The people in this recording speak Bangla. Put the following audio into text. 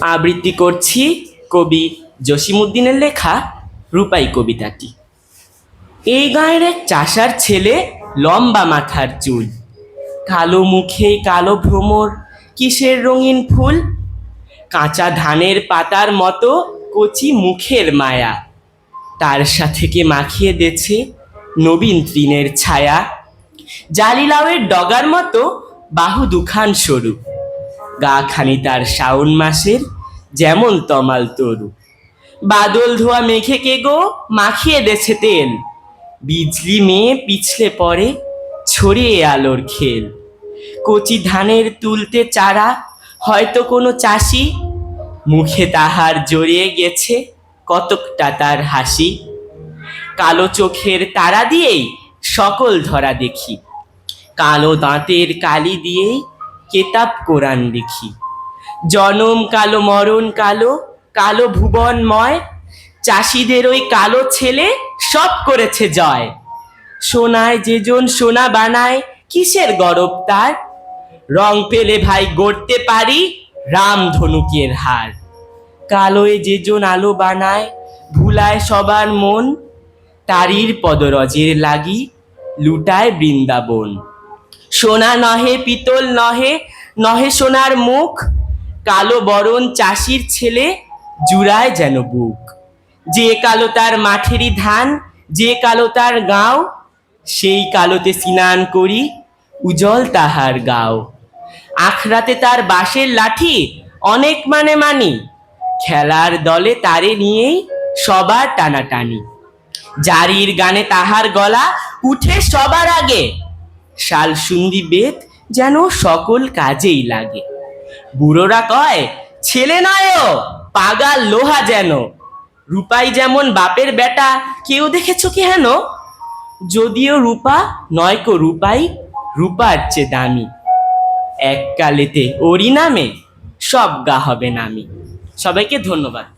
আবৃত্তি করছি কবি জসিমুদ্দিনের লেখা রূপাই কবিতাটি। এই গাঁয়ের এক চাষার ছেলে লম্বা মাথার চুল। কালো মুখে কালো ভ্রমর, কিসের রঙিন ফুল? কাঁচা ধানের পাতার মতো কচি মুখের মায়া। তার সাথে কে মাখিয়ে দেছে নবীন তৃণের ছায়া। জালিলাওয়ের ডগার মতো বাহু দুখান সরু গা খানি তার শাওন মাসের, যেমন তমাল তরু। বাদল ধোয়া মেঘে কে গো মাখিয়ে দেছে তেল। বিজলি মেয়ে পিছলে পড়ে ছড়িয়ে আলোর খেল। কচি ধানের তুলতে চারা হয়তো কোনো চাষি। মুখে তাহার জড়িয়ে গেছে কতকটা তার হাসি। কালো চোখের তারা দিয়েই সকল ধরা দেখি। কালো দাঁতের কালি দিয়েই কেতাব কোরআন লিখি। জনম কালো, মরণ কালো কালো ভুবনময়, চাষিদের ওই কালো ছেলে সব করেছে জয়। সোনায় যেজন সোনা বানায়, কিসের গরব তার? রং পেলে ভাই গড়তে পারি রাম ধনুকের হার। কালোয় যেজন আলো বানায়, ভুলায় সবার মন, তারির পদরজের লাগি লুটায় বৃন্দাবন। সোনা নহে, পিতল নহে নহে সোনার মুখ, কালো বরণ চাষির ছেলে, জুড়ায় যেন বুক। যে কালো তার মাঠেরই ধান, যে কালো তার গাঁও, সেই কালোতে স্নান করি উজল তাহার গাও। আখরাতে তার বাঁশের লাঠি, অনেক মানে মানি। খেলার দলে তারে নিয়েই সবার টানাটানি। জারির গানে তাহার গলা উঠে সবার আগে। শালসুন্দি বেত যেন সকল কাজেই লাগে। বুড়োরা কয়, ছেলে নয় পাগাল লোহা যেন। রূপাই যেমন বাপের বেটা, কেউ দেখেছ কি হেন? যদিও রূপা, নয়কো রূপাই রূপার চেয়ে দামি। এককালেতে ওরই নামে সব গা হবে নামি। সবাইকে ধন্যবাদ।